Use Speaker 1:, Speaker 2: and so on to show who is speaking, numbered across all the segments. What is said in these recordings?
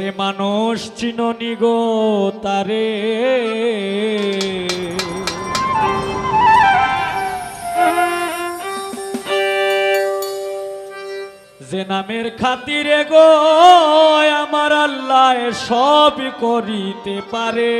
Speaker 1: রে মানুষ চিননি গো তারে। যে নামের খাতিরে গো আমার আল্লাহ সব করিতে পারে।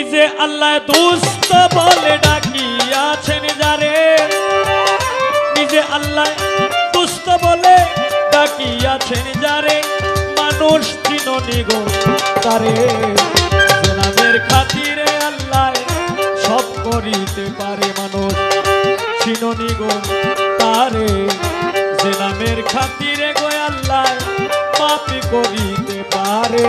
Speaker 1: নিজে আল্লাহ দুস্থ বলে ডাকিয়াছেন যারে। নিজে আল্লাহ দুস্থ বলে ডাকিয়াছেন যারে। মানুষ চিননি গো তারে। যে নামের খাতিরে আল্লাহ সব করিতে পারে মানুষ চিননি গো তারে। যে খাতিরে গো আল্লাহ পাপি করিতে পারে।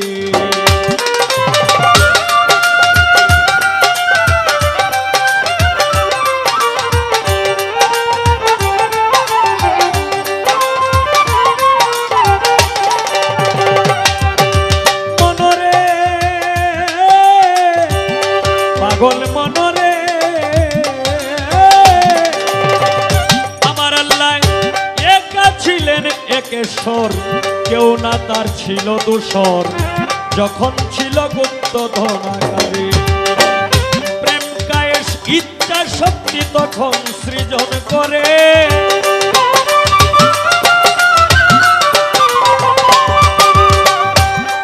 Speaker 1: ছিল দূষর যখন ছিল গুপ্ত ধনাগারে প্রেম ইচ্ছা শক্তি তখন সৃজন করে।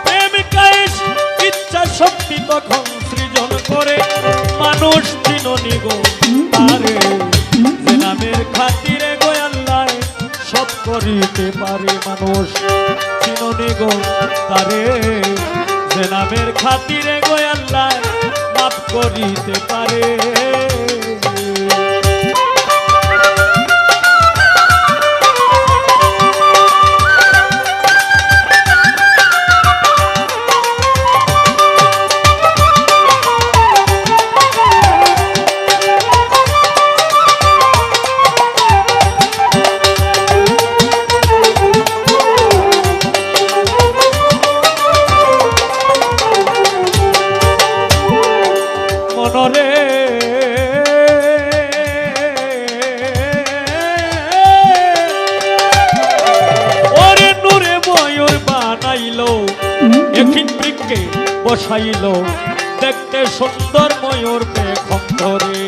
Speaker 1: প্রেম ইচ্ছা শক্তি তখন সৃজন করে। মানুষ চিননি গো তারে। করিতে পারে মানুষ। চিননি গো তারে যে নামের খাতিরে গো আল্লাহ মাফ করিতে পারে। বৃক্ষে বসাইলো। দেখতে সুন্দর ময়ূর পেখম ধরে।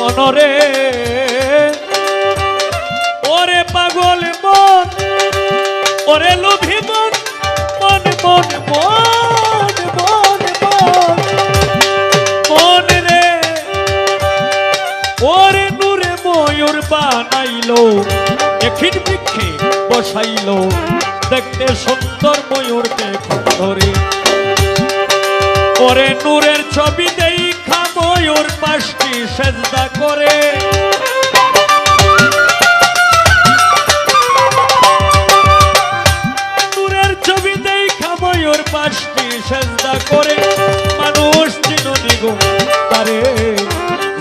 Speaker 1: মনরে পাগল মন, ওরে লোভী মন মন মন মন। বানাইলো এখিন বৃক্ষে বসাইলো। দেখতে সুন্দর ময়ূরকে ধরে ওরে নূরের ছবি দেখা ময়ূর পাশটি সেজদা করে। নূরের ছবি দেখা ময়ূর পাশটি সেজদা করে। মানুষ চিননি গো, তারে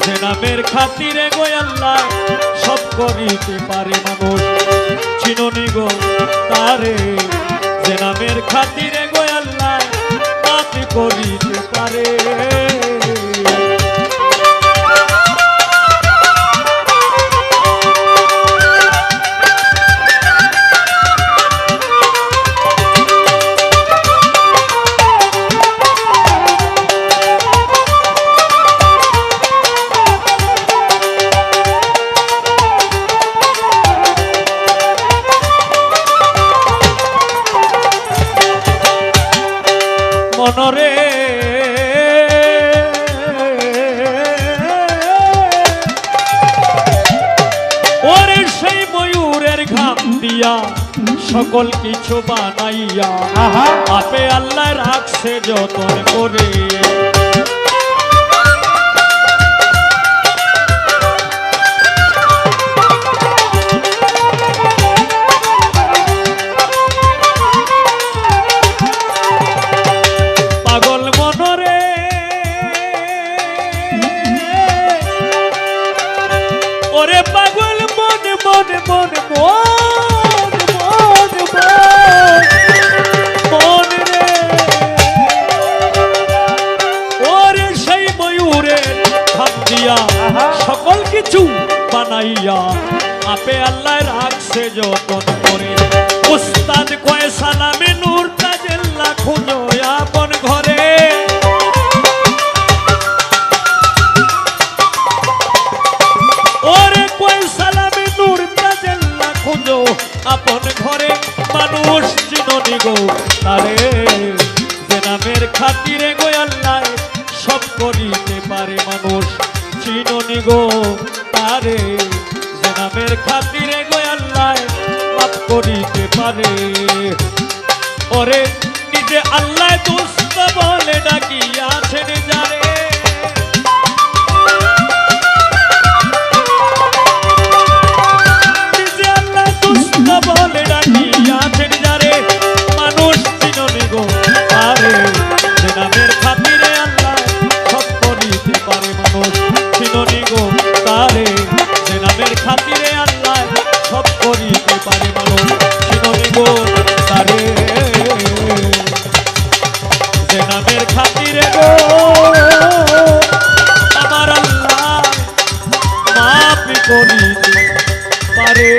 Speaker 1: যে নামের খাতিরে গো আল্লাহ সব করিতে পারে মানুষ চিননি গো তারে যে নামের খাতিরে গোয়াল্লা করিতে পারে। দিয়া সকল কিছু বানাইয়া আপে আল্লাহ রাখছে যতন করে। ওরে পাগল মন মন মন মন। সকল কিছু বানাইয়া, আপে আল্লাহ রাখছে যতন করে। উস্তাদ কয়, সালামে নূর তাজেল্লা খুঁজো আপন ঘরে। ওরে কই সালামে নূর তাজেল্লা আপন ঘরে। মানুষ চিননি গো তারে, যে নামের খাতিরে গো আল্লাহ সব করিতে পারে মানুষ। চিননি গো তারে জনামের খাতিরে গো আল্লাহ মাফ করিতে পারে। ওরে নিজে আল্লাহ দুস্ত সে নামের খাতিরে গো। আমার আল্লাহ মাফ করিতে পারে।